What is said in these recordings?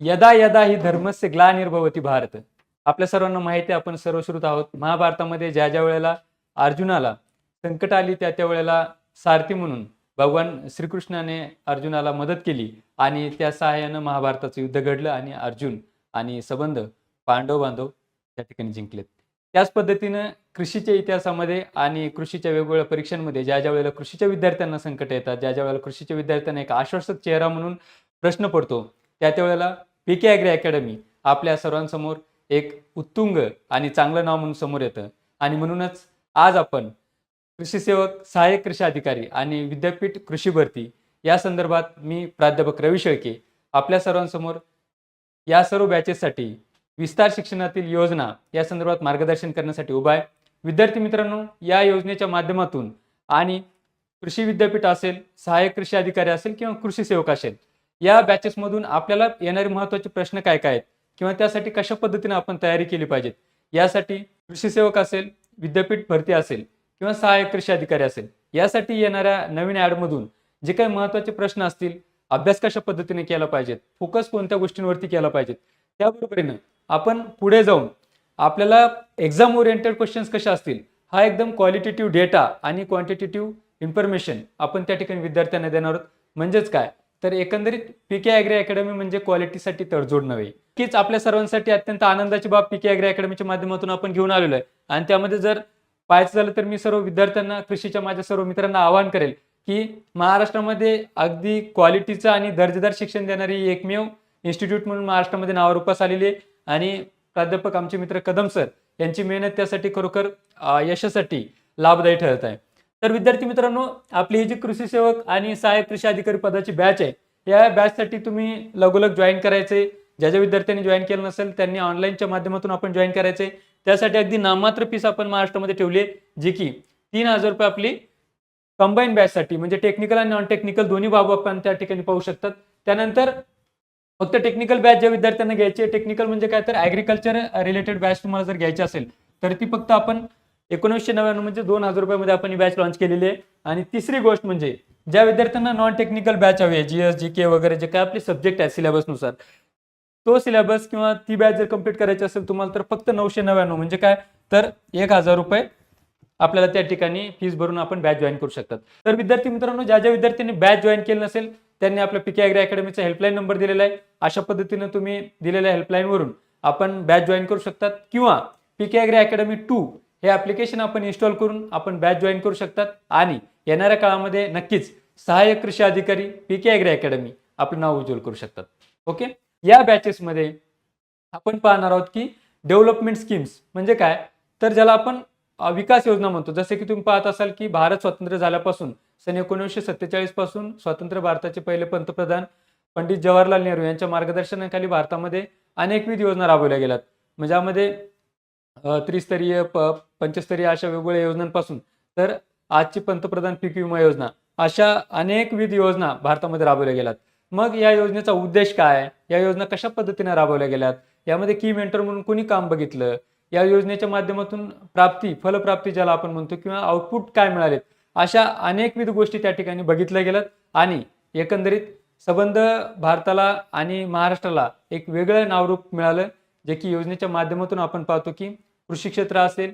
यदा यदा ही धर्मस्य ग्लानिर्भवती भारत. आपल्या सर्वांना माहिती आपण सर्वश्रुत आहोत. महाभारतामध्ये ज्या ज्या वेळेला अर्जुनाला संकट आली त्या त्या वेळेला सारथी म्हणून भगवान श्रीकृष्णाने अर्जुनाला मदत केली आणि त्या सहाय्यानं महाभारताचं युद्ध घडलं आणि अर्जुन आणि संबंध पांडव बांधव त्या ठिकाणी जिंकलेत. त्याच पद्धतीनं कृषीच्या इतिहासामध्ये आणि कृषीच्या वेगवेगळ्या परीक्षांमध्ये ज्या ज्या वेळेला कृषीच्या विद्यार्थ्यांना संकट येतात ज्या ज्या वेळेला कृषीच्या विद्यार्थ्यांना एक आश्वासक चेहरा म्हणून प्रश्न पडतो त्या त्या वेळेला पी के ॲग्री अकॅडमी आपल्या सर्वांसमोर एक उत्तुंग आणि चांगलं नाव म्हणून समोर येतं. आणि म्हणूनच आज आपण कृषी सेवक सहाय्यक कृषी अधिकारी आणि विद्यापीठ कृषी भरती या संदर्भात मी प्राध्यापक रवी शेळके आपल्या सर्वांसमोर या सर्व बॅचेससाठी विस्तार शिक्षणातील योजना या संदर्भात मार्गदर्शन करण्यासाठी उभा आहे. विद्यार्थी मित्रांनो या योजनेच्या माध्यमातून आणि कृषी विद्यापीठ असेल सहाय्यक कृषी अधिकारी असेल किंवा कृषी सेवक असेल या बॅचेसमधून आपल्याला येणारे महत्त्वाचे प्रश्न काय काय आहेत? किंवा त्यासाठी कशा पद्धतीने आपण तयारी केली पाहिजे यासाठी कृषी सेवक असेल विद्यापीठ भरती असेल किंवा सहाय्यक कृषी अधिकारी असेल यासाठी येणाऱ्या नवीन ॲडमधून जे काही महत्त्वाचे प्रश्न असतील अभ्यास कशा पद्धतीने केला पाहिजेत? फोकस कोणत्या गोष्टींवरती केला पाहिजेत? त्याबरोबरीनं आपण पुढे जाऊन आपल्याला एक्झाम ओरिएंटेड क्वेश्चन्स कशा असतील हा एकदम क्वालिटेटिव्ह डेटा आणि क्वांटिटेटिव्ह इन्फॉर्मेशन आपण त्या ठिकाणी विद्यार्थ्यांना देणार आहोत. म्हणजेच काय? तर एकंदरीत पी के ॲग्री अकॅडमी म्हणजे क्वालिटीसाठी तडजोड नव्हे. कीच आपल्या सर्वांसाठी अत्यंत आनंदाची बाब पी के ॲग्री अकॅडमीच्या माध्यमातून आपण घेऊन आलेलो आहे आणि त्यामध्ये जर पाहायचं झालं तर मी सर्व विद्यार्थ्यांना कृषीच्या माझ्या सर्व मित्रांना आवाहन करेल की महाराष्ट्रामध्ये अगदी क्वालिटीचं आणि दर्जेदार शिक्षण देणारी एकमेव इन्स्टिट्यूट म्हणून महाराष्ट्रामध्ये नावारूपास आलेली आहे. आणि प्राध्यापक आमचे मित्र कदम सर यांची मेहनत त्यासाठी खरोखर यशासाठी लाभदायी ठरत आहे. तर विद्यार्थी मित्रांनो आपली ही जी कृषी सेवक आणि सहाय्यक कृषी अधिकारी पदाची बॅच आहे या बॅचसाठी तुम्ही लगोलग जॉईन करायचे. ज्या ज्या विद्यार्थ्यांनी जॉईन केलं नसेल त्यांनी ऑनलाईनच्या माध्यमातून आपण जॉईन करायचे. त्यासाठी अगदी नाममात्र फीस आपण महाराष्ट्रामध्ये ठेवली आहे जी की तीन हजार रुपये आपली कंबाईन बॅचसाठी म्हणजे टेक्निकल आणि नॉन टेक्निकल दोन्ही बाबू आपण त्या ठिकाणी पाहू शकतात. त्यानंतर फक्त टेक्निकल बॅच ज्या विद्यार्थ्यांना घ्यायची आहे टेक्निकल म्हणजे काय तर ॲग्रिकल्चर रिलेटेड बॅच तुम्हाला जर घ्यायची असेल तर ती फक्त आपण एकोणीसशे नव्याण्णव म्हणजे दोन हजार रुपयामध्ये आपण ही बॅच लॉन्च केलेली आहे. आणि तिसरी गोष्ट म्हणजे ज्या विद्यार्थ्यांना नॉन टेक्निकल बॅच हवी आहे जीएस जी के वगैरे जे काय आपले सब्जेक्ट आहे सिलेबसनुसार तो सिलेबस किंवा ती बॅच जर कंप्लीट करायची असेल तुम्हाला तर फक्त नऊशे नव्याण्णव म्हणजे काय? तर एक हजार रुपये आपल्याला त्या ठिकाणी फीस भरून आपण बॅच जॉईन करू शकतात. तर विद्यार्थी मित्रांनो ज्या ज्या विद्यार्थ्यांनी बॅच जॉईन केलं नसेल त्यांनी आपल्या पीके अॅग्री अकॅडमीचा हेल्पलाईन नंबर दिलेला आहे. अशा पद्धतीनं तुम्ही दिलेल्या हेल्पलाईनवरून आपण बॅच जॉईन करू शकतात. किंवा पीके अॅग्री अकॅडमी टू हे ॲप्लिकेशन आपण इन्स्टॉल करून आपण बॅच जॉईन करू शकतात. आणि येणाऱ्या काळामध्ये नक्कीच सहाय्यक कृषी अधिकारी पी के अॅग्री अकॅडमी आपलं नाव उज्ज्वल करू शकतात. ओके या बॅचेसमध्ये आपण पाहणार आहोत की डेव्हलपमेंट स्कीम्स म्हणजे काय? तर ज्याला आपण विकास योजना म्हणतो. जसे की तुम्ही पाहत असाल की भारत स्वातंत्र्य झाल्यापासून सन एकोणीसशे सत्तेचाळीसपासून स्वतंत्र भारताचे पहिले पंतप्रधान पंडित जवाहरलाल नेहरू यांच्या मार्गदर्शनाखाली भारतामध्ये अनेकविध योजना राबवल्या गेल्यात. म्हणजे यामध्ये त्रिस्तरीय प पंचस्तरीय अशा वेगवेगळ्या योजनांपासून. तर आजची पंतप्रधान पीक विमा योजना अशा अनेकविध योजना भारतामध्ये राबवल्या गेल्यात. मग या योजनेचा उद्देश काय? या योजना कशा पद्धतीने राबवल्या गेल्यात? यामध्ये की मेंटर म्हणून कोणी काम बघितलं? या योजनेच्या माध्यमातून प्राप्ती फलप्राप्ती ज्याला आपण म्हणतो किंवा आउटपुट काय मिळालेत? अशा अनेकविध गोष्टी त्या ठिकाणी बघितल्या गेल्यात. आणि एकंदरीत संबंध भारताला आणि महाराष्ट्राला एक वेगळं नावरूप मिळालं जे की योजनेच्या माध्यमातून आपण पाहतो की कृषी क्षेत्र असेल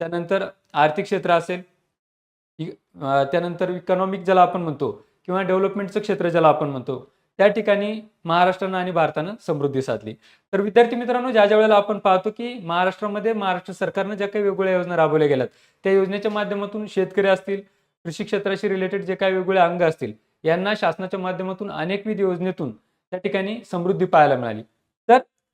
त्यानंतर आर्थिक क्षेत्र असेल त्यानंतर इकॉनॉमिक ज्याला आपण म्हणतो किंवा डेव्हलपमेंटचं क्षेत्र ज्याला आपण म्हणतो त्या ठिकाणी महाराष्ट्रानं आणि भारतानं समृद्धी साधली. तर विद्यार्थी मित्रांनो ज्या ज्या वेळेला आपण पाहतो की महाराष्ट्रामध्ये महाराष्ट्र सरकारनं ज्या काही वेगवेगळ्या योजना राबवल्या गेल्यात त्या योजनेच्या माध्यमातून शेतकरी असतील कृषी क्षेत्राशी रिलेटेड जे काही वेगवेगळे अंग असतील यांना शासनाच्या माध्यमातून अनेकविध योजनेतून त्या ठिकाणी समृद्धी पाहायला मिळाली.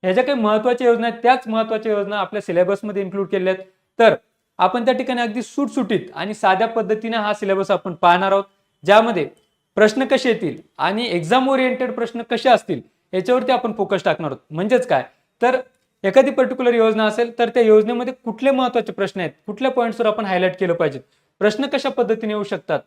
ह्या ज्या काही महत्त्वाच्या योजना आहेत त्याच महत्त्वाच्या योजना आपल्या सिलेबसमध्ये इन्क्लूड केल्या आहेत. तर आपण त्या ठिकाणी अगदी सुटसुटीत आणि साध्या पद्धतीने हा सिलेबस आपण पाहणार आहोत. ज्यामध्ये प्रश्न कसे येतील आणि एक्झाम ओरिएंटेड प्रश्न कसे असतील याच्यावरती आपण फोकस टाकणार आहोत. म्हणजेच काय? तर एखादी पर्टिक्युलर योजना असेल तर त्या योजनेमध्ये कुठले महत्त्वाचे प्रश्न आहेत कुठल्या पॉईंट्सवर आपण हायलाईट केलं पाहिजे? प्रश्न कशा पद्धतीने येऊ शकतात?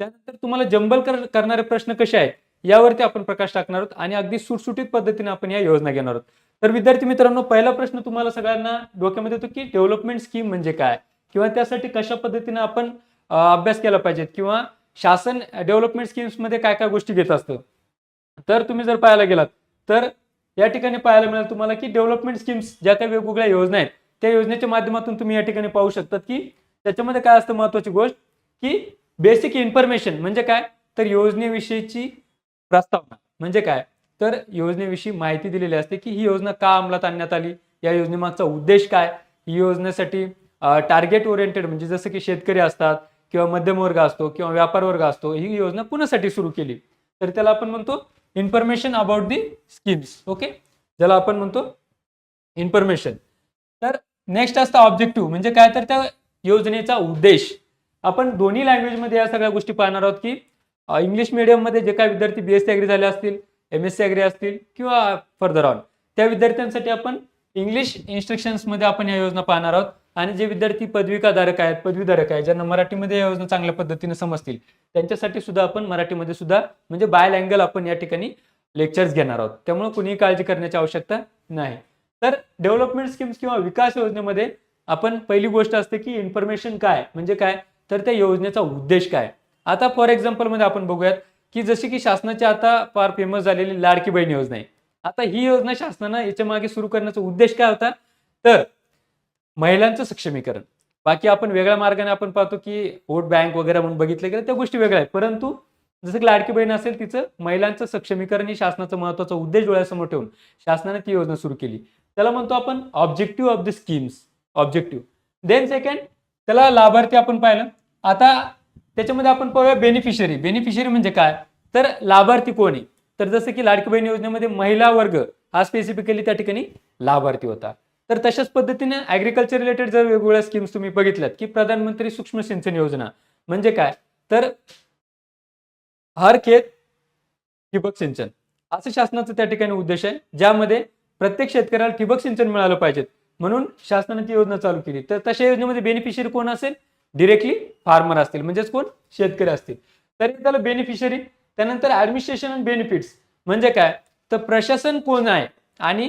त्यानंतर तुम्हाला जंबल कर करणारे प्रश्न कसे आहेत यावरती आपण प्रकाश टाकणार आहोत आणि अगदी सुटसुटीत पद्धतीने आपण या योजना घेणार आहोत. तर विद्यार्थी मित्रांनो पहिला प्रश्न तुम्हाला सगळ्यांना डोक्यामध्ये येतो की डेव्हलपमेंट स्कीम म्हणजे काय? किंवा त्यासाठी कशा पद्धतीने आपण अभ्यास केला पाहिजेत? किंवा शासन डेव्हलपमेंट स्कीम्समध्ये काय काय गोष्टी घेत असतं? तर तुम्ही जर पाहायला गेलात तर या ठिकाणी पाहायला मिळेल तुम्हाला की डेव्हलपमेंट स्कीम्स ज्या काही वेगवेगळ्या योजना आहेत त्या योजनेच्या माध्यमातून तुम्ही या ठिकाणी पाहू शकतात की त्याच्यामध्ये काय असतं महत्वाची गोष्ट? की बेसिक इन्फॉर्मेशन म्हणजे काय? तर योजनेविषयीची प्रस्तावना म्हणजे काय? तर योजनेविषयी माहिती दिलेली असते की ही योजना का अंमलात आणण्यात आली? या योजनेमागचा उद्देश काय? ही योजनेसाठी टार्गेट ओरिएंटेड म्हणजे जसं की शेतकरी असतात किंवा मध्यम वर्ग असतो किंवा व्यापार वर्ग असतो ही योजना कुणासाठी सुरू केली? तर त्याला आपण म्हणतो information about the schemes okay ज्याला आपण म्हणतो इन्फॉर्मेशन तर नेक्स्ट असतं ऑब्जेक्टिव्ह म्हणजे काय? तर त्या योजनेचा उद्देश. आपण दोन्ही लँग्वेजमध्ये या सगळ्या गोष्टी पाहणार आहोत की इंग्लिश मीडियममध्ये जे काही विद्यार्थी बी एस सी अग्री झाले असतील एम एस सी अग्री असतील किंवा फर्दर ऑन त्या विद्यार्थ्यांसाठी आपण इंग्लिश इन्स्ट्रक्शन्समध्ये आपण या योजना पाहणार आहोत. आणि जे विद्यार्थी पदविकाधारक आहेत पदवीधारक आहेत ज्यांना मराठीमध्ये या योजना चांगल्या पद्धतीने समजतील त्यांच्यासाठी सुद्धा आपण मराठीमध्ये सुद्धा म्हणजे बाय लँगल आपण या ठिकाणी लेक्चर्स घेणार आहोत. त्यामुळे कुणीही काळजी करण्याची आवश्यकता नाही. तर डेव्हलपमेंट स्कीम्स किंवा विकास योजनेमध्ये आपण पहिली गोष्ट असते की इन्फॉर्मेशन काय म्हणजे काय? तर त्या योजनेचा उद्देश काय? आता फॉर एक्झाम्पलमध्ये आपण बघूयात की जशी की शासनाची आता फार फेमस झालेली लाडकी बहीण योजना आहे. आता ही योजना शासनानं याच्या मागे सुरू करण्याचा उद्देश काय होता? तर महिलांचं सक्षमीकरण. बाकी आपण वेगळ्या मार्गाने आपण पाहतो की वोट बँक वगैरे म्हणून बघितलं गेलं त्या गोष्टी वेगळ्या आहेत. परंतु जसं की लाडकी बहीण असेल तिचं महिलांचं सक्षमीकरण ही शासनाचा महत्त्वाचा उद्देश डोळ्यासमोर ठेवून शासनाने ती योजना सुरू केली. त्याला म्हणतो आपण objective of the schemes objective then second त्याला लाभार्थी आपण पाहिलं. आता त्याच्यामध्ये आपण पाहूया बेनिफिशरी बेनिफिशरी म्हणजे काय? तर लाभार्थी कोण आहे? तर जसं की लाडकी बहीण योजनेमध्ये महिला वर्ग हा स्पेसिफिकली त्या ठिकाणी लाभार्थी होता. तर तशाच पद्धतीने ऍग्रिकल्चर रिलेटेड जर वेगवेगळ्या स्कीम्स तुम्ही बघितल्यात की प्रधानमंत्री सूक्ष्म सिंचन योजना म्हणजे काय? तर हर खेत ठिबक सिंचन. असं शासनाचं त्या ठिकाणी उद्देश आहे ज्यामध्ये प्रत्येक शेतकऱ्याला ठिबक सिंचन मिळालं पाहिजे म्हणून शासनाने ती योजना चालू केली. तर तशा योजनेमध्ये बेनिफिशियरी कोण असेल? डिरेक्टली फार्मर असतील म्हणजेच कोण? शेतकरी असतील. तरी त्याला बेनिफिशरी त्यानंतर ऍडमिनिस्ट्रेशन अँड बेनिफिट्स म्हणजे काय? तर प्रशासन कोण आहे आणि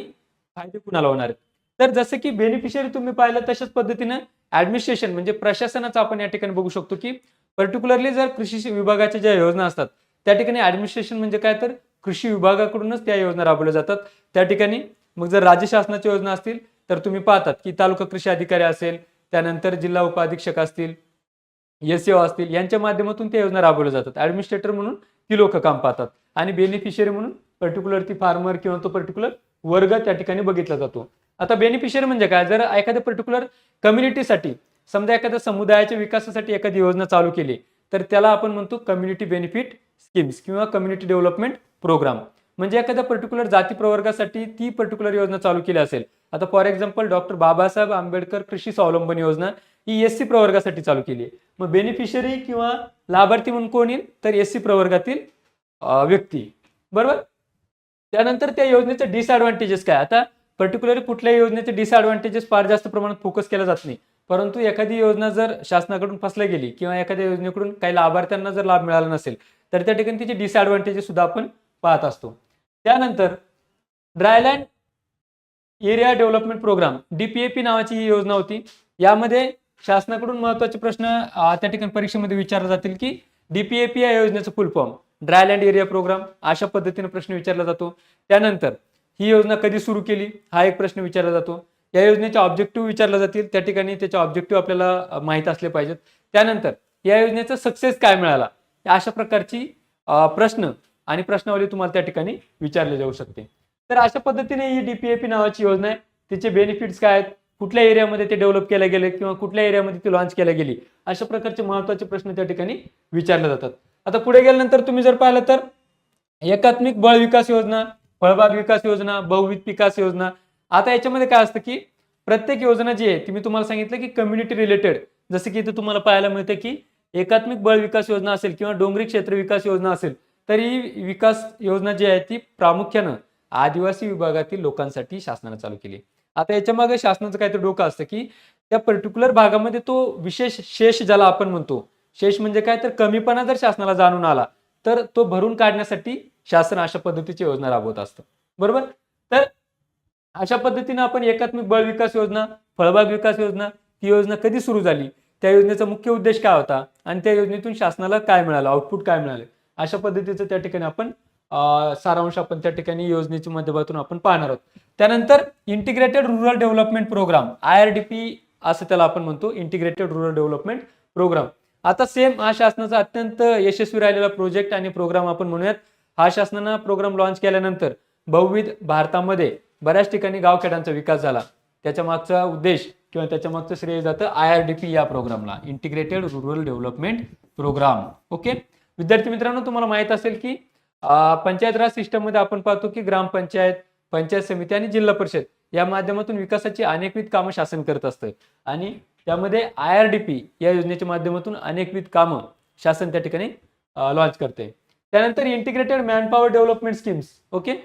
फायदे कुणाला होणार तर जसं की बेनिफिशियरी तुम्ही पाहिलं तशाच पद्धतीनं ऍडमिनिस्ट्रेशन म्हणजे प्रशासनाचं आपण या ठिकाणी बघू शकतो की पर्टिक्युलरली जर कृषी विभागाच्या ज्या योजना असतात त्या ठिकाणी ऍडमिनिस्ट्रेशन म्हणजे काय तर? कृषी विभागाकडूनच त्या योजना राबवल्या जातात. त्या ठिकाणी मग जर राज्य शासनाच्या योजना असतील तर तुम्ही पाहतात की तालुका कृषी अधिकारी असेल त्यानंतर जिल्हा उपाधीक्षक असतील एस असतील यांच्या माध्यमातून त्या योजना राबवल्या जातात. ऍडमिनिस्ट्रेटर म्हणून ती लोक काम पाहतात. आणि बेनिफिशियरी म्हणून पर्टिक्युलर ती फार्मर किंवा तो पर्टिक्युलर वर्ग त्या ठिकाणी बघितला जातो. आता बेनिफिशियरी म्हणजे काय? जर एखाद्या पर्टिक्युलर कम्युनिटीसाठी समजा एखाद्या समुदायाच्या विकासासाठी एखादी योजना चालू केली तर त्याला आपण म्हणतो कम्युनिटी बेनिफिट स्कीम्स किंवा कम्युनिटी डेव्हलपमेंट प्रोग्राम म्हणजे एखाद्या पर्टिक्युलर जाती प्रवर्गासाठी ती पर्टिक्युलर योजना चालू केली असेल आता for example doctor Babasaheb Ambedkar कृषी स्वावलंबन योजना ही एस सी प्रवर्गासाठी चालू केली आहे. मग बेनिफिशियरी किंवा लाभार्थी म्हणून कोण येईल? तर एस सी प्रवर्गातील व्यक्ती बरोबर? त्यानंतर त्या योजनेचे डिसएडव्हान्टेजेस काय? आता पर्टिक्युलरली कुठल्याही योजनेचे डिसएडव्हान्टेजेस फार जास्त प्रमाणात फोकस केला जात नाही. परंतु एखादी योजना जर शासनाकडून फसल्या गेली किंवा एखाद्या योजनेकडून काही लाभार्थ्यांना जर लाभ मिळाला नसेल तर त्या ठिकाणी तिचे डिसएडव्हान्टेजेस सुद्धा आपण पाहत असतो. त्यानंतर dryland area development programme DPAP नावाची ही योजना होती. यामध्ये शासनाकडून महत्त्वाचे प्रश्न त्या ठिकाणी परीक्षेमध्ये विचारले जातील की डीपीएपी या योजनेचं full form dryland area program अशा पद्धतीने प्रश्न विचारला जातो. त्यानंतर ही योजना कधी सुरू केली हा एक प्रश्न विचारला जातो. या योजनेचे ऑब्जेक्टिव्ह विचारला जातील त्या ठिकाणी त्याचे ऑब्जेक्टिव्ह आपल्याला माहीत असले पाहिजेत. त्यानंतर या योजनेचा सक्सेस काय मिळाला अशा प्रकारची प्रश्न आणि प्रश्नावली तुम्हाला त्या ठिकाणी विचारले जाऊ शकते. तर अशा पद्धतीने ही डीपीएपी नावाची योजना आहे. तिचे बेनिफिट्स काय आहेत? कुठल्या एरियामध्ये ते डेव्हलप केले गेले किंवा कुठल्या एरियामध्ये ती लॉन्च केल्या गेली? अशा प्रकारचे महत्त्वाचे प्रश्न त्या ठिकाणी विचारले जातात. आता पुढे गेल्यानंतर तुम्ही जर पाहिलं तर एकात्मिक बळ विकास योजना फळबाग विकास योजना बहुविध विकास योजना आता याच्यामध्ये काय असतं की प्रत्येक योजना जी आहे ती मी तुम्हाला सांगितलं की कम्युनिटी रिलेटेड जसं की इथं तुम्हाला पाहायला मिळतं की एकात्मिक बळ विकास योजना असेल किंवा डोंगरी क्षेत्र विकास योजना असेल तर ही विकास योजना जी आहे ती प्रामुख्यानं आदिवासी विभागातील लोकांसाठी शासनानं चालू केली. आता याच्या मागे शासनाचं काहीतरी डोकं असतं की त्या पर्टिक्युलर भागामध्ये तो विशेष शेष ज्याला आपण म्हणतो शेष म्हणजे काय? तर कमीपणा जर शासनाला जाणून आला तर तो भरून काढण्यासाठी शासन अशा पद्धतीची योजना राबवत असतं. बरोबर? तर अशा पद्धतीने आपण एकात्मिक बळ विकास योजना फळबाग विकास योजना ती योजना कधी सुरू झाली? त्या योजनेचा मुख्य उद्देश काय होता? आणि त्या योजनेतून शासनाला काय मिळालं? आउटपुट काय मिळालं? अशा पद्धतीचं त्या ठिकाणी आपण सारांश आपण त्या ठिकाणी योजनेच्या माध्यमातून आपण पाहणार आहोत. त्यानंतर integrated rural development program I R D P असं त्याला आपण म्हणतो इंटिग्रेटेड रुरल डेव्हलपमेंट प्रोग्राम आता सेम हा शासनाचा अत्यंत यशस्वी राहिलेला प्रोजेक्ट आणि प्रोग्राम आपण म्हणूयात. हा शासनानं प्रोग्राम लॉन्च केल्यानंतर बहुविध भारतामध्ये बऱ्याच ठिकाणी गावखेड्यांचा विकास झाला. त्याच्या मागचा उद्देश किंवा त्याच्या मागचं श्रेय जातं आय आर डी पी या प्रोग्रामला integrated rural development program okay विद्यार्थी मित्रांनो तुम्हाला माहीत असेल की पंचायत राज सिस्टममध्ये आपण पाहतो की ग्रामपंचायत पंचायत समिती आणि जिल्हा परिषद या माध्यमातून विकासाची अनेकविध कामं शासन करत असतं. आणि त्यामध्ये आय आर डी पी या योजनेच्या माध्यमातून अनेकविध कामं शासन त्या ठिकाणी लॉन्च करते. त्यानंतर integrated manpower development schemes okay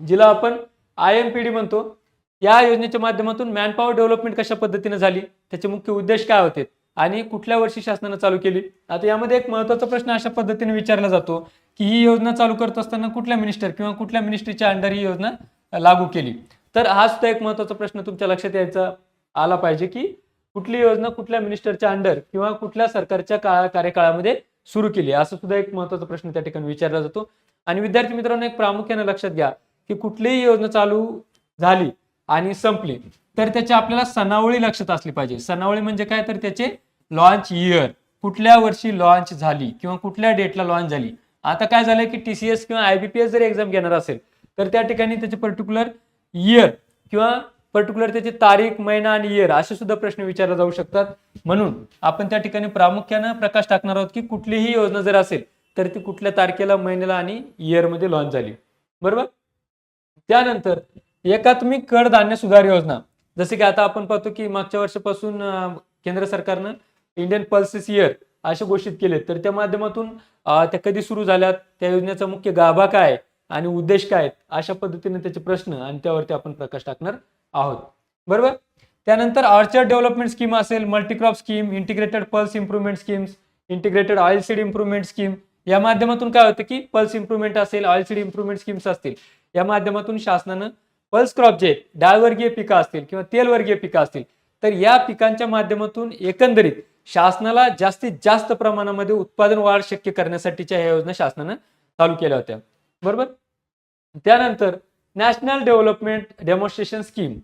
जिला आपण आय एम पी डी म्हणतो. या योजनेच्या माध्यमातून मॅनपॉवर डेव्हलपमेंट कशा पद्धतीने झाली? त्याचे मुख्य उद्देश काय होते? आणि कुठल्या वर्षी शासनानं चालू केली? आता यामध्ये एक महत्त्वाचा प्रश्न अशा पद्धतीने विचारला जातो की ही योजना चालू करत असताना कुठल्या मिनिस्टर किंवा कुठल्या मिनिस्ट्रीच्या अंडर ही योजना लागू केली? तर हा सुद्धा एक महत्त्वाचा प्रश्न तुमच्या लक्षात यायचा आला पाहिजे की कुठली योजना कुठल्या मिनिस्टरच्या अंडर किंवा कुठल्या सरकारच्या काळा कार्यकाळामध्ये सुरू केली? असं सुद्धा एक महत्त्वाचा प्रश्न त्या ठिकाणी विचारला जातो. आणि विद्यार्थी मित्रांनो एक प्रामुख्याने लक्षात घ्या की कुठलीही योजना चालू झाली आणि संपली तर त्याची आपल्याला सनावळी लक्षात असली पाहिजे. सनावळी म्हणजे काय? तर त्याचे लॉन्च इयर कुठल्या वर्षी लॉन्च झाली किंवा कुठल्या डेटला लॉन्च झाली? आता काय झालंय की टीसीएस किंवा आयबीपीएस जर एक्झाम घेणार असेल तर त्या ठिकाणी त्याचे पर्टिक्युलर इयर किंवा पर्टिक्युलर त्याची तारीख महिना आणि इयर असे सुद्धा प्रश्न विचारले जाऊ शकतात. म्हणून आपण त्या ठिकाणी प्रामुख्यानं प्रकाश टाकणार आहोत की कुठलीही योजना जर असेल तर ती कुठल्या तारखेला महिन्याला आणि इयरमध्ये मध्ये लॉन्च झाली. बरोबर? त्यानंतर एकात्मिक कडधान्य सुधार योजना. जसे की आता आपण पाहतो की मागच्या वर्षापासून केंद्र सरकारनं इंडियन पल्सेस इयर अशा घोषित केले तर त्या माध्यमातून त्या कधी सुरू झाल्यात त्या योजनेचा मुख्य गाभा काय आहे आणि उद्देश काय अशा पद्धतीने त्याचे प्रश्न आणि त्यावरती आपण प्रकाश टाकणार आहोत. बरोबर? त्यानंतर ऑर्चर्ड डेव्हलपमेंट स्कीम असेल multicrop scheme integrated pulse improvement schemes integrated oil seed improvement scheme या माध्यमातून काय होतं की पल्स इम्प्रुव्हमेंट असेल ऑइल सीड इम्प्रुव्हमेंट स्कीम्स असतील. या माध्यमातून शासनानं पल्स क्रॉप जे डाळवर्गीय पिकं असतील किंवा तेलवर्गीय पिकं असतील तर या पिकांच्या माध्यमातून एकंदरीत शासनाला जास्तीत जास्त प्रमाणामध्ये उत्पादन वाढ शक्य करण्यासाठीच्या ह्या योजना शासनानं चालू केल्या होत्या. बरोबर? त्यानंतर national development demonstration scheme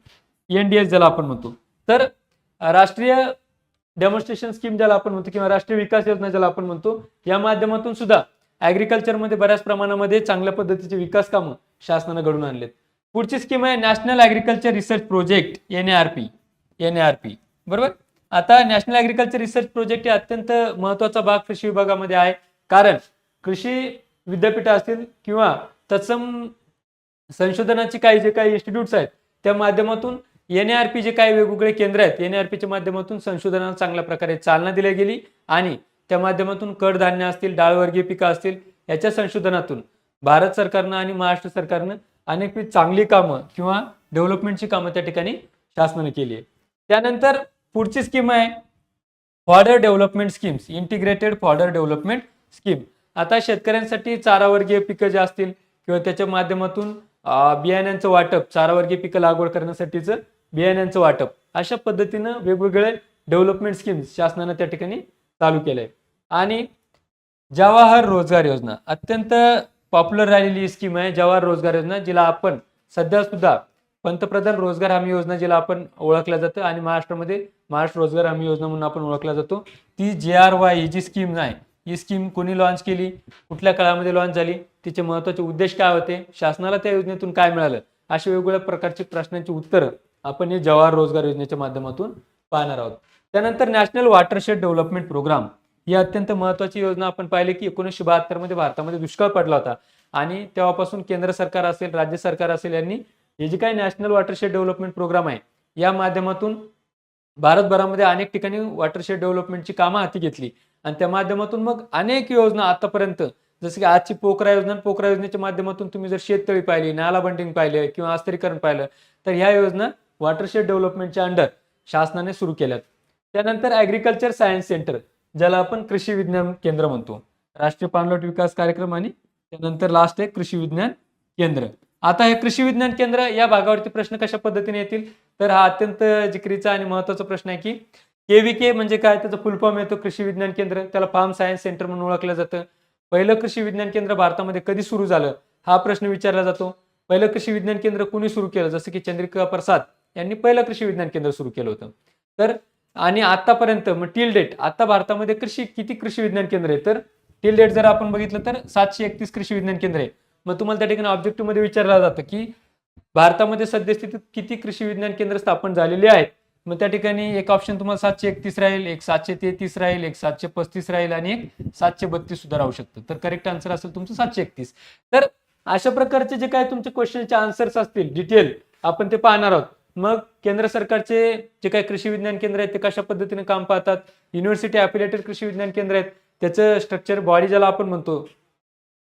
NDS ज्याला आपण म्हणतो. तर राष्ट्रीय डेमॉन्स्ट्रेशन स्कीम ज्याला आपण म्हणतो किंवा राष्ट्रीय विकास योजना ज्याला आपण म्हणतो या माध्यमातून सुद्धा ऍग्रिकल्चरमध्ये बऱ्याच प्रमाणामध्ये चांगल्या पद्धतीचे विकास कामं शासनानं घडून आणलेत. पुढची स्कीम आहे national agriculture research project N R P N R P. बरोबर? आता नॅशनल ऍग्रिकल्चर रिसर्च प्रोजेक्ट हे अत्यंत महत्त्वाचा भाग कृषी विभागामध्ये आहे. कारण कृषी विद्यापीठ असतील किंवा तत्सम संशोधनाची काही जे काही इन्स्टिट्यूट्स आहेत त्या माध्यमातून एन जे काही वेगवेगळे केंद्र आहेत एन माध्यमातून संशोधनाला चांगल्या प्रकारे चालना दिली गेली आणि त्या माध्यमातून कडधान्य असतील डाळवर्गीय पिकं असतील याच्या संशोधनातून भारत सरकारनं आणि महाराष्ट्र सरकारनं अनेक चांगली कामं किंवा डेव्हलपमेंटची कामं त्या ठिकाणी शासनाने केली आहे त्यानंतर पुढची स्कीम आहे. Fodder development schemes integrated fodder development scheme आता शेतकऱ्यांसाठी चारावर्गीय पिकं जे असतील किंवा त्याच्या माध्यमातून बियाण्यांचं वाटप चारावर्गीय पिकं लागवड करण्यासाठीचं बियाण्यांचं वाटप. अशा पद्धतीनं वेगवेगळे डेव्हलपमेंट स्कीम्स शासनानं त्या ठिकाणी चालू केलंय. आणि जवाहर रोजगार योजना अत्यंत पॉप्युलर राहिलेली स्कीम आहे जवाहर रोजगार योजना जिला आपण सध्या सुद्धा पंतप्रधान रोजगार हमी योजना जिला आपण ओळखल्या जातं आणि महाराष्ट्रामध्ये महाराष्ट्र रोजगार हमी योजना म्हणून आपण ओळखला जातो. ती जे आर वाय ही जी स्कीम आहे ही स्कीम कोणी लॉन्च केली? कुठल्या काळामध्ये लॉन्च झाली? तिचे महत्त्वाचे उद्देश काय होते? शासनाला त्या योजनेतून काय मिळालं? अशा वेगवेगळ्या प्रकारची प्रश्नांची उत्तरं आपण हे जवाहर रोजगार योजनेच्या माध्यमातून पाहणार आहोत. त्यानंतर नॅशनल वॉटरशेड डेव्हलपमेंट प्रोग्राम ही अत्यंत महत्वाची योजना आपण पाहिली की एकोणीसशे बहात्तरमध्ये भारतामध्ये दुष्काळ पडला होता. आणि तेव्हापासून केंद्र सरकार असेल राज्य सरकार असेल यांनी हे जे काही नॅशनल वॉटरशेड डेव्हलपमेंट प्रोग्राम आहे या माध्यमातून भारतभरामध्ये अनेक ठिकाणी वॉटरशेड डेव्हलपमेंटची कामं हाती घेतली. आणि त्या माध्यमातून मग अनेक योजना आतापर्यंत जसं की आजची पोखरा योजना पोखरा योजनेच्या माध्यमातून तुम्ही जर शेततळी पाहिली नाला बंडिंग पाहिलं किंवा अस्तरीकरण पाहिलं तर ह्या योजना वॉटरशेड डेव्हलपमेंटच्या अंडर शासनाने सुरू केल्यात. त्यानंतर ऍग्रिकल्चर सायन्स सेंटर ज्याला आपण कृषी विज्ञान केंद्र म्हणतो. राष्ट्रीय पाणलोट विकास कार्यक्रम आणि त्यानंतर लास्ट आहे कृषी विज्ञान केंद्र. आता हे कृषी विज्ञान केंद्र या भागावरती प्रश्न कशा पद्धतीने येतील? तर हा अत्यंत जिकरीचा आणि महत्त्वाचा प्रश्न आहे की केव्हीके म्हणजे काय? त्याचा फुल फॉर्म येतो कृषी विज्ञान केंद्र. त्याला फार्म सायन्स सेंटर म्हणून ओळखलं जातं. पहिलं कृषी विज्ञान केंद्र भारतामध्ये कधी सुरू झालं? हा प्रश्न विचारला जातो. पहिलं कृषी विज्ञान केंद्र कुणी सुरू केलं? जसं की चंद्रिका प्रसाद यांनी पहिलं कृषी विज्ञान केंद्र सुरू केलं होतं. तर आणि आतापर्यंत मग टील डेट आता भारतामध्ये कृषी किती कृषी विज्ञान केंद्र आहे तर टील डेट जर आपण बघितलं तर सातशे एकतीस कृषी विज्ञान केंद्र आहे मग तुम्हाला त्या ठिकाणी ऑब्जेक्टिव्हमध्ये विचारलं जातं की भारतामध्ये सद्यस्थितीत किती कृषी विज्ञान केंद्र स्थापन झालेली आहेत? मग त्या ठिकाणी एक ऑप्शन तुम्हाला सातशे एकतीस राहील एक सातशे तेहतीस राहील एक सातशे पस्तीस राहील आणि एक सातशे बत्तीस सुद्धा राहू शकतं. तर करेक्ट आन्सर असेल तुमचं सातशे एकतीस. तर अशा प्रकारचे जे काय तुमचे क्वेश्चनचे आन्सर्स असतील डिटेल आपण ते पाहणार आहोत. मग केंद्र सरकारचे जे काही कृषी विज्ञान केंद्र आहेत ते कशा पद्धतीने काम पाहतात? युनिव्हर्सिटी अफिलेटेड कृषी विज्ञान केंद्र आहेत. त्याचं स्ट्रक्चर बॉडी ज्याला आपण म्हणतो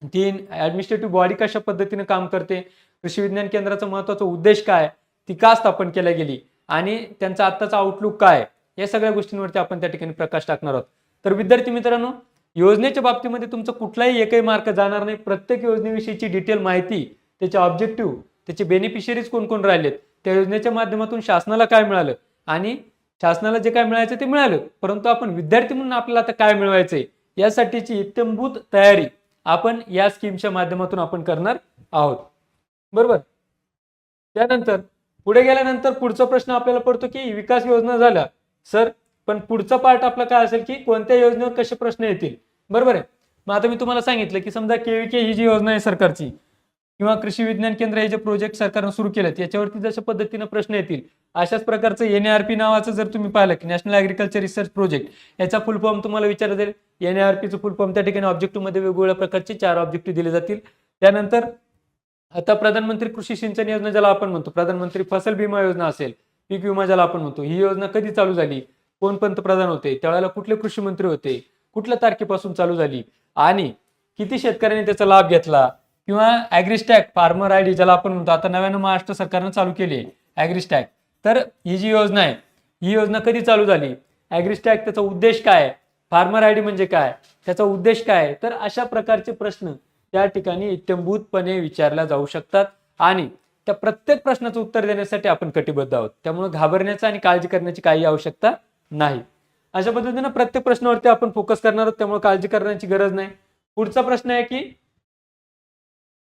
ती ऍडमिनिस्ट्रेटिव्ह बॉडी कशा पद्धतीने काम करते? कृषी विज्ञान केंद्राचा महत्त्वाचा उद्देश काय? ती का स्थापन केल्या गेली? आणि त्यांचा आत्ताचा आउटलुक काय? या सगळ्या गोष्टींवरती आपण त्या ठिकाणी प्रकाश टाकणार आहोत. तर विद्यार्थी मित्रांनो योजनेच्या बाबतीमध्ये तुमचं कुठलाही एकही मार्क जाणार नाही. प्रत्येक योजनेविषयीची डिटेल माहिती त्याचे ऑब्जेक्टिव्ह त्याचे बेनिफिशियरीज कोण कोण राहिलेत? त्या योजनेच्या माध्यमातून शासनाला काय मिळालं? आणि शासनाला जे काय मिळायचं ते मिळालं. परंतु आपण विद्यार्थी म्हणून आपल्याला आता काय मिळवायचंय? यासाठीची इत्यंभूत तयारी. आपण या स्कीमच्या माध्यमातून आपण करणार आहोत. बरोबर? त्यानंतर पुढे गेल्यानंतर पुढचा प्रश्न आपल्याला पडतो की विकास योजना झाल्या. सर पण पुढचा पार्ट आपला काय असेल की कोणत्या योजनेवर कसे प्रश्न येतील? बरोबर आहे? मग आता मी तुम्हाला सांगितलं की समजा केव्हीके ही जी योजना आहे सरकारची किंवा कृषी विज्ञान केंद्र हे जे प्रोजेक्ट सरकारनं सुरू केलेत याच्यावरती जशा पद्धतीनं प्रश्न येतील अशाच प्रकारचं एनआरपी नावाचं जर तुम्ही पाहिलं की नॅशनल ऍग्रिकल्चर रिसर्च प्रोजेक्ट याचा फुल फॉर्म तुम्हाला विचारलं जाईल. एनआरपीचं फुल फॉर्म त्या ठिकाणी ऑब्जेक्टिव्हमध्ये वेगवेगळ्या प्रकारचे चार ऑब्जेक्टिव्ह दिले जातील. त्यानंतर आता प्रधानमंत्री कृषी सिंचन योजना ज्याला आपण म्हणतो प्रधानमंत्री फसल विमा योजना असेल पीक विमा ज्याला आपण म्हणतो ही योजना कधी चालू झाली? कोण पंतप्रधान होते? त्यावेळेला कुठले कृषी मंत्री होते? कुठल्या तारखेपासून चालू झाली? आणि किती शेतकऱ्यांनी त्याचा लाभ घेतला? किंवा ॲग्रिस्टॅक फार्मर आय डी ज्याला आपण म्हणतो आता नव्यानं महाराष्ट्र सरकारनं चालू केली आहे ॲग्रिस्टॅक तर ही जी योजना आहे ही योजना कधी चालू झाली? ॲग्रिस्टॅक त्याचा उद्देश काय आहे? फार्मर आय डी म्हणजे काय? त्याचा उद्देश काय? आहे तर अशा प्रकारचे प्रश्न त्या ठिकाणी इत्यंभूतपणे विचारल्या जाऊ शकतात आणि त्या प्रत्येक प्रश्नाचं उत्तर देण्यासाठी आपण कटिबद्ध आहोत. त्यामुळे घाबरण्याचं आणि काळजी करण्याची काही आवश्यकता नाही. अशा पद्धतीनं प्रत्येक प्रश्नावरती आपण फोकस करणार आहोत त्यामुळे काळजी करण्याची गरज नाही. पुढचा प्रश्न आहे की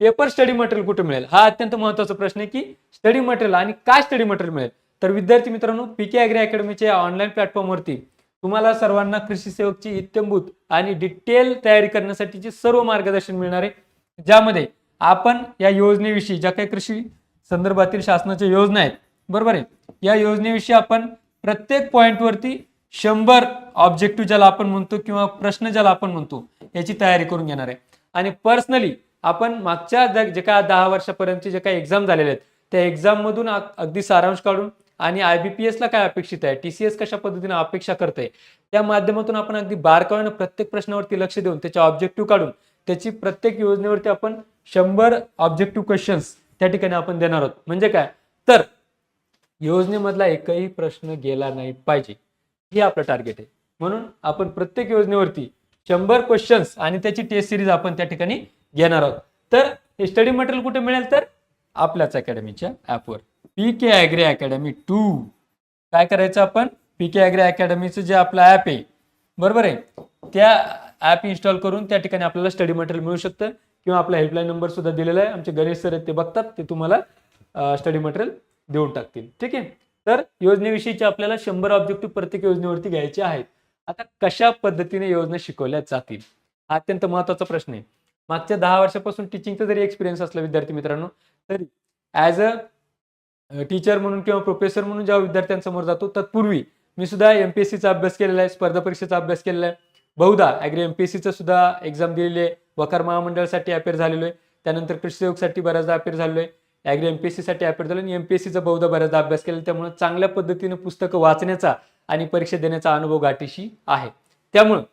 पेपर स्टडी मटेरियल कुठे मिळेल? हा अत्यंत महत्त्वाचा प्रश्न आहे की स्टडी मटेरियल आणि काय स्टडी मटेरियल मिळेल? तर विद्यार्थी मित्रांनो पीके अॅग्री अकॅडमीच्या ऑनलाईन प्लॅटफॉर्मवरती तुम्हाला सर्वांना कृषी सेवकची इत्यंभूत आणि डिटेल तयारी करण्यासाठीचे सर्व मार्गदर्शन मिळणार आहे. ज्यामध्ये आपण या योजनेविषयी ज्या काही कृषी संदर्भातील शासनाच्या योजना आहेत बरोबर आहे? या योजनेविषयी आपण प्रत्येक पॉईंटवरती शंभर ऑब्जेक्टिव्ह ज्याला आपण म्हणतो किंवा प्रश्न ज्याला आपण म्हणतो याची तयारी करून घेणार आहे. आणि पर्सनली आपण मागच्या जे काय दहा वर्षापर्यंतचे जे काही एक्झाम झालेले आहेत त्या एक्झाम मधून अगदी सारांश काढून आणि आयबीपीएस ला काय अपेक्षित आहे? टीसीएस कशा पद्धतीने अपेक्षा करते त्या माध्यमातून आपण अगदी बारकाव्यानं प्रत्येक प्रश्नावरती लक्ष देऊन त्याच्या ऑब्जेक्टिव्ह काढून त्याची प्रत्येक योजनेवरती आपण शंभर ऑब्जेक्टिव्ह क्वेश्चन्स त्या ठिकाणी आपण देणार आहोत. म्हणजे काय? तर योजनेमधला एकही प्रश्न गेला नाही पाहिजे. हे आपलं टार्गेट आहे. म्हणून आपण प्रत्येक योजनेवरती शंभर क्वेश्चन्स आणि त्याची टेस्ट सिरीज आपण त्या ठिकाणी घेणार आहोत. तर हे स्टडी मटेरियल कुठे मिळेल तर? आपल्याच अकॅडमीच्या ॲपवर P K agri academy two काय करायचं आपण? पी के ॲग्री अकॅडमीचं जे आपलं ॲप आहे. बरोबर आहे? त्या ॲप इन्स्टॉल करून त्या ठिकाणी आपल्याला स्टडी मटेरियल मिळू शकतं. किंवा आपला हेल्पलाईन नंबर सुद्धा दिलेला आहे. आमचे गणेश सर ते बघतात. ते तुम्हाला स्टडी मटेरियल देऊन टाकतील. ठीक आहे? तर योजनेविषयीचे आपल्याला शंभर ऑब्जेक्टिव्ह प्रत्येक योजनेवरती घ्यायचे आहेत. आता कशा पद्धतीने योजना शिकवल्या जातील? हा अत्यंत महत्त्वाचा प्रश्न आहे. मागच्या दहा वर्षापासून टीचिंगचा जरी एक्सपिरियन्स असला विद्यार्थी मित्रांनो तरी ॲज अ टीचर म्हणून किंवा प्रोफेसर म्हणून जेव्हा विद्यार्थ्यांसमोर जातो तत्पूर्वी मी सुद्धा एमपीएससीचा अभ्यास केलेला आहे स्पर्धा परीक्षेचा अभ्यास केलेला आहे. बहुधा ॲग्री एमपीएससीचा सुद्धा एक्झाम दिलेली आहे. वकार महामंडळासाठी अपेअर झालेलो आहे. त्यानंतर कृषी बऱ्याचदा अपेअर झालेलो आहे. ॲग्री एमपीएससी साठी अपेअर झालो आणि एमपीएससीचा बहुधा बऱ्याचदा अभ्यास केला त्यामुळे चांगल्या पद्धतीने पुस्तकं वाचण्याचा आणि परीक्षा देण्याचा अनुभव गाठीशी आहे. त्यामुळं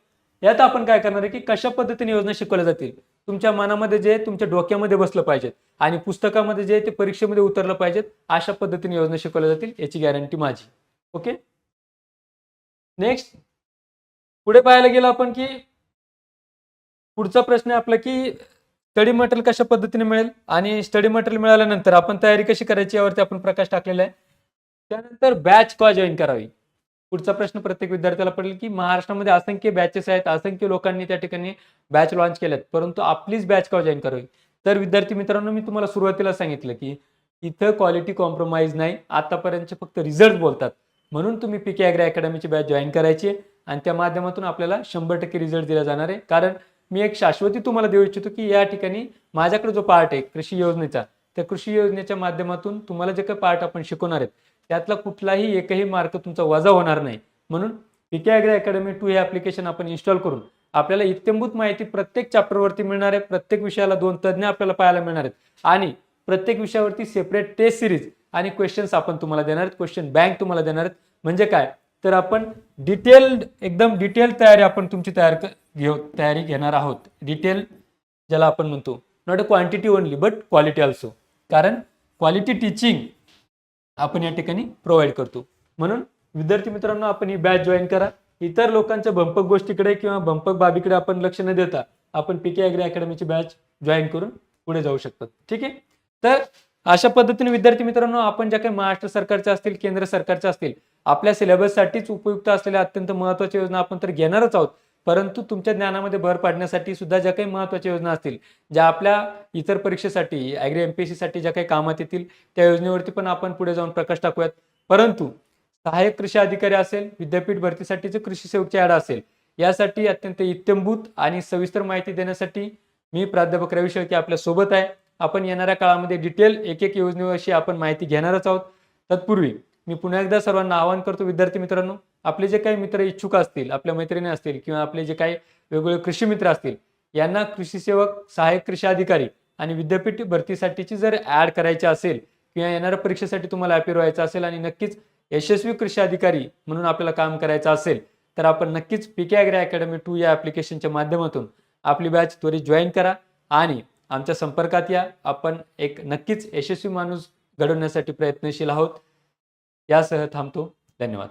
यात आपण काय करणार आहे की कशा पद्धतीने योजना शिकवल्या जातील? तुमच्या मनामध्ये जे तुमच्या डोक्यामध्ये बसलं पाहिजेत. आणि पुस्तकामध्ये जे ते परीक्षेमध्ये उतरलं पाहिजेत. अशा पद्धतीने योजना शिकवल्या जातील याची गॅरंटी माझी. ओके नेक्स्ट पुढे पाहायला गेलं आपण की पुढचा प्रश्न आहे आपला की स्टडी मटेरियल कशा पद्धतीने मिळेल? आणि स्टडी मटेरियल मिळाल्यानंतर आपण तयारी कशी करायची यावरती आपण प्रकाश टाकलेला आहे. त्यानंतर बॅच का जॉईन करावी? पुढचा प्रश्न प्रत्येक विद्यार्थ्याला पडेल की महाराष्ट्रामध्ये असंख्य बॅचेस आहेत असंख्य लोकांनी त्या ठिकाणी बॅच लॉन्च केल्यात परंतु आपलीच बॅच का जॉईन करावी? तर विद्यार्थी मित्रांनो मी तुम्हाला सुरुवातीला सांगितलं की इथं क्वालिटी कॉम्प्रोमाइज नाही आतापर्यंतचे फक्त रिझल्ट बोलतात. म्हणून तुम्ही पीके अॅग्री अकॅडमीची बॅच जॉईन करायची आणि त्या माध्यमातून आपल्याला शंभर टक्के रिझल्ट दिला जाणार आहे. कारण मी एक शाश्वती तुम्हाला देऊ इच्छितो की या ठिकाणी माझ्याकडे जो पार्ट आहे कृषी योजनेचा त्या कृषी योजनेच्या माध्यमातून तुम्हाला जे काही पार्ट आपण शिकवणार आहेत त्यातला कुठलाही एकही मार्क तुमचा वजा होणार नाही. म्हणून पीके अॅग्री अकॅडमी टू हे ऍप्लिकेशन आपण इन्स्टॉल करून आपल्याला इत्यंभूत माहिती प्रत्येक चॅप्टरवरती मिळणार आहे. प्रत्येक विषयाला दोन तज्ज्ञ आपल्याला पाहायला मिळणार आहेत. आणि प्रत्येक विषयावरती सेपरेट टेस्ट सिरीज आणि क्वेश्चन्स आपण तुम्हाला देणार आहेत. क्वेश्चन बँक तुम्हाला देणार आहेत. म्हणजे काय? तर आपण डिटेल्ड एकदम डिटेल तयारी आपण तुमची तयार घेऊ तयारी घेणार आहोत. डिटेल ज्याला आपण म्हणतो not a quantity only but quality also कारण क्वालिटी टीचिंग आपण या ठिकाणी प्रोव्हाइड करतो. म्हणून विद्यार्थी मित्रांनो आपण ही बॅच जॉईन करा. इतर लोकांच्या भंपक गोष्टीकडे किंवा भंपक बाबीकडे आपण लक्ष न देता आपण पीके अॅग्री अकॅडमीची बॅच जॉईन करून पुढे जाऊ शकतात. ठीक आहे? तर अशा पद्धतीने विद्यार्थी मित्रांनो आपण ज्या काही महाराष्ट्र सरकारच्या असतील केंद्र सरकारच्या असतील आपल्या सिलेबससाठीच उपयुक्त असलेल्या अत्यंत महत्त्वाच्या योजना आपण तर घेणारच आहोत. परंतु तुमच्या ज्ञानामध्ये भर पाडण्यासाठी सुद्धा ज्या काही महत्त्वाच्या योजना असतील ज्या आपल्या इतर परीक्षेसाठी ॲग्री एम पी एस सीसाठी ज्या काही कामात येतील त्या योजनेवरती पण आपण पुढे जाऊन प्रकाश टाकूयात. परंतु सहाय्यक कृषी अधिकारी असेल विद्यापीठ भरतीसाठीचे कृषी सेवकची ॲड असेल यासाठी अत्यंत इत्यंभूत आणि सविस्तर माहिती देण्यासाठी मी प्राध्यापक रवी शेळके आपल्यासोबत आहे. आपण येणाऱ्या काळामध्ये डिटेल एक एक योजनेविषयी आपण माहिती घेणारच आहोत. तत्पूर्वी मी पुन्हा एकदा सर्वांना आवाहन करतो विद्यार्थी मित्रांनो आपले जे काही मित्र इच्छुक असतील आपल्या मैत्रिणी असतील किंवा आपले जे काही वेगवेगळे कृषी मित्र असतील यांना कृषी सेवक सहाय्यक कृषी अधिकारी आणि विद्यापीठ भरतीसाठीची जर ऍड करायची असेल किंवा येणाऱ्या परीक्षेसाठी तुम्हाला अपियर व्हायचं असेल आणि नक्कीच यशस्वी कृषी अधिकारी म्हणून आपल्याला काम करायचं असेल तर आपण नक्कीच पीके अॅग्री अकॅडमी टू या ॲप्लिकेशनच्या माध्यमातून आपली बॅच त्वरित जॉईन करा आणि आमच्या संपर्कात या. आपण एक नक्कीच यशस्वी माणूस घडवण्यासाठी प्रयत्नशील आहोत. यासह थांबतो. धन्यवाद.